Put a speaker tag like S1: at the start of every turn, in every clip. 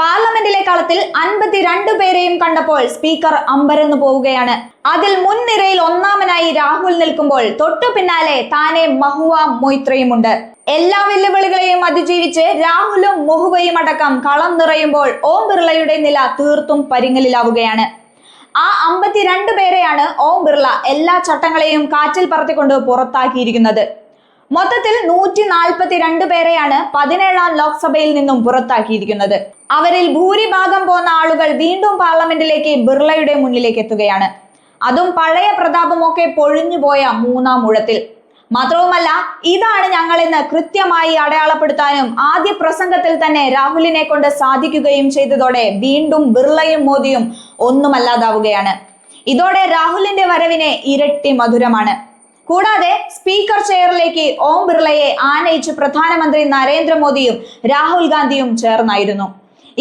S1: പാർലമെന്റിലെ കളത്തിൽ അൻപത്തിരണ്ട് പേരെയും കണ്ടപ്പോൾ സ്പീക്കർ അമ്പരന്നു പോവുകയാണ്. അതിൽ മുൻനിരയിൽ ഒന്നാമനായി രാഹുൽ നിൽക്കുമ്പോൾ തൊട്ടു പിന്നാലെ താനെ മഹുവ മൊയ്ത്രയുമുണ്ട്. എല്ലാ വെല്ലുവിളികളെയും അതിജീവിച്ച് രാഹുലും മുഹുവയും അടക്കം കളം നിറയുമ്പോൾ ഓം ബിർളയുടെ നില തീർത്തും പരിങ്ങലിലാവുകയാണ്. ആ അമ്പത്തിരണ്ട് പേരെയാണ് ഓം ബിർള എല്ലാ ചട്ടങ്ങളെയും കാറ്റിൽ പറത്തിക്കൊണ്ട് പുറത്താക്കിയിരിക്കുന്നത്. മൊത്തത്തിൽ നൂറ്റി നാൽപ്പത്തി രണ്ട് പേരെയാണ് പതിനേഴാം ലോക്സഭയിൽ നിന്നും പുറത്താക്കിയിരിക്കുന്നത്. അവരിൽ ഭൂരിഭാഗം പോന്ന ആളുകൾ വീണ്ടും പാർലമെന്റിലേക്ക് ബിർളയുടെ മുന്നിലേക്ക് എത്തുകയാണ്. അതും പഴയ പ്രതാപമൊക്കെ പൊഴിഞ്ഞുപോയ മൂന്നാം ഊഴത്തിൽ. മാത്രവുമല്ല ഇതാണ് ഞങ്ങളെന്ന് കൃത്യമായി അടയാളപ്പെടുത്താനും ആദ്യ പ്രസംഗത്തിൽ തന്നെ രാഹുലിനെ കൊണ്ട് സാധിക്കുകയും ചെയ്തതോടെ വീണ്ടും ബിർളയും മോദിയും ഒന്നുമല്ലാതാവുകയാണ്. ഇതോടെ രാഹുലിന്റെ വരവിനെ ഇരട്ടി മധുരമാണ്. കൂടാതെ സ്പീക്കർ ചെയറിലേക്ക് ഓം ബിർളയെ ആനയിച്ച് പ്രധാനമന്ത്രി നരേന്ദ്രമോദിയും രാഹുൽ ഗാന്ധിയും ചേർന്നായിരുന്നു.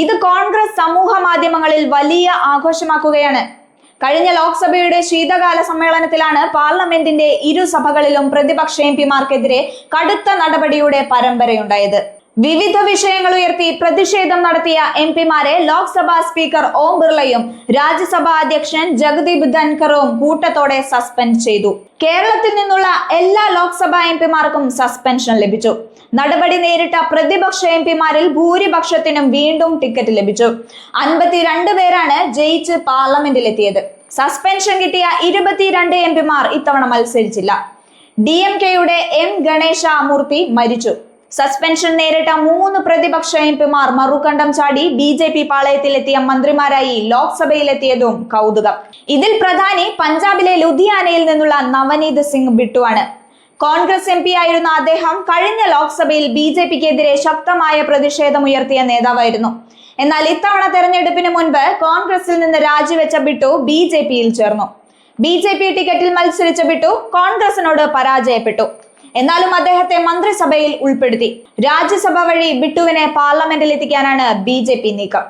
S1: ഇത് കോൺഗ്രസ് സമൂഹ മാധ്യമങ്ങളിൽ വലിയ ആഘോഷമാക്കുകയാണ്. കഴിഞ്ഞ ലോക്സഭയുടെ ശീതകാല സമ്മേളനത്തിലാണ് പാർലമെന്റിന്റെ ഇരു സഭകളിലും പ്രതിപക്ഷ എം പിമാർക്കെതിരെ കടുത്ത നടപടിയുടെ പരമ്പരയുണ്ടായത്. വിവിധ വിഷയങ്ങൾ ഉയർത്തി പ്രതിഷേധം നടത്തിയ എം പിമാരെ ലോക്സഭാ സ്പീക്കർ ഓം ബിർളയും രാജ്യസഭാ അധ്യക്ഷൻ ജഗദീപ് ധൻഖറും കൂട്ടത്തോടെ സസ്പെൻഡ് ചെയ്തു. കേരളത്തിൽ നിന്നുള്ള എല്ലാ ലോക്സഭാ എം പിമാർക്കും സസ്പെൻഷൻ ലഭിച്ചു. നടപടി നേരിട്ട പ്രതിപക്ഷ എം പിമാരിൽ ഭൂരിപക്ഷത്തിനും വീണ്ടും ടിക്കറ്റ് ലഭിച്ചു. അൻപത്തിരണ്ട് പേരാണ് ജയിച്ച് പാർലമെന്റിലെത്തിയത്. സസ്പെൻഷൻ കിട്ടിയ ഇരുപത്തിരണ്ട് എം പിമാർ ഇത്തവണ മത്സരിച്ചില്ല. ഡി എം കെയുടെ എം ഗണേശ മൂർത്തി മരിച്ചു. സസ്പെൻഷൻ നേരിട്ട മൂന്ന് പ്രതിപക്ഷ എം പിമാർ മറുകണ്ഠം ചാടി ബി ജെ പി പാളയത്തിലെത്തിയ മന്ത്രിമാരായി ലോക്സഭയിലെത്തിയതും കൗതുകം. ഇതിൽ പ്രധാനി പഞ്ചാബിലെ ലുധിയാനയിൽ നിന്നുള്ള നവനീത് സിംഗ് ബിട്ടുവാണ്. കോൺഗ്രസ് എം പി ആയിരുന്ന അദ്ദേഹം കഴിഞ്ഞ ലോക്സഭയിൽ ബി ജെ പിക്കെതിരെ ശക്തമായ പ്രതിഷേധം ഉയർത്തിയ നേതാവായിരുന്നു. എന്നാൽ ഇത്തവണ തെരഞ്ഞെടുപ്പിന് മുൻപ് കോൺഗ്രസിൽ നിന്ന് രാജിവെച്ച ബിട്ടു ബി ജെ പിയിൽ ചേർന്നു. ബി ജെ പി ടിക്കറ്റിൽ മത്സരിച്ച ബിട്ടു കോൺഗ്രസിനോട് പരാജയപ്പെട്ടു. എന്നാലും അദ്ദേഹത്തെ മന്ത്രിസഭയിൽ ഉൾപ്പെടുത്തി. രാജ്യസഭ വഴി ബിട്ടുവിനെ പാർലമെന്റിൽ എത്തിക്കാനാണ് ബി നീക്കം.